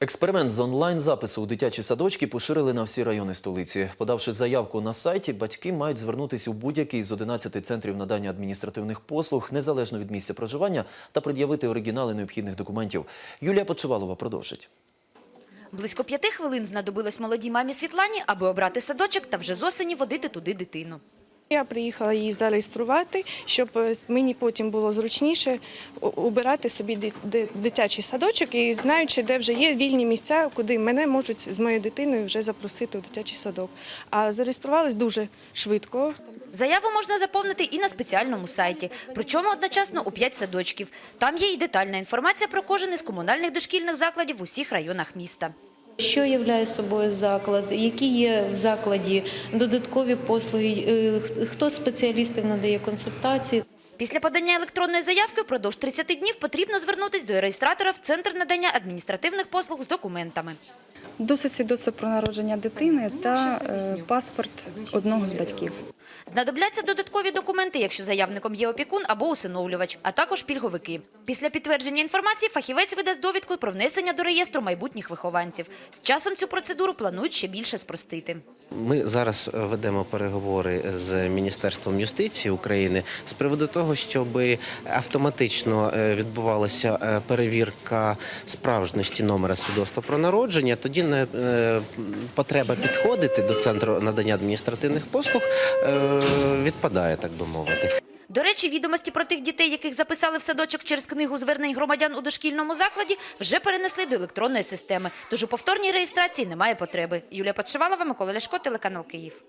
Експеримент з онлайн-запису у дитячі садочки поширили на всі райони столиці. Подавши заявку на сайті, батьки мають звернутися у будь-який з 11 центрів надання адміністративних послуг, незалежно від місця проживання, та пред'явити оригінали необхідних документів. Юлія Почувалова продовжить. Близько п'яти хвилин знадобилось молодій мамі Світлані, аби обрати садочок та вже з осені водити туди дитину. Я приїхала її зареєструвати, щоб е, мені потім було зручніше обирати собі ди- ди- дитячий садочок і знаючи, де вже є вільні місця, куди мене можуть з моєю дитиною вже запросити у дитячий садок. А зареєструвалась дуже швидко. Заяву можна заповнити і на спеціальному сайті, причому одночасно у п'ять садочків. Там є і детальна інформація про кожен із комунальних дошкільних закладів в усіх районах міста. Що являє собою заклад, які є в закладі додаткові послуги, е, хто з спеціалістів надає консультації. Після подання електронної заявки впродовж 30 днів потрібно звернутись до реєстратора в Центр надання адміністративних послуг з документами. Досить свідоцтво про народження дитини та е, паспорт одного з батьків. Знадобляться додаткові документи, якщо заявником є опікун або усиновлювач, а також пільговики. Після підтвердження інформації фахівець видасть довідку про внесення до реєстру майбутніх вихованців. З часом цю процедуру планують ще більше спростити. Ми зараз е, ведемо переговори з Міністерством юстиції України з приводу того, щоб автоматично е, відбувалася е, перевірка справжності номера свідоцтва про народження. Тоді не потреба підходити до центру надання адміністративних послуг відпадає, так би мовити. До речі, відомості про тих дітей, яких записали в садочок через книгу звернень громадян у дошкільному закладі, вже перенесли до електронної системи. Тож у повторній реєстрації немає потреби. Юлія Подшивалова, Микола Ляшко, телеканал Київ.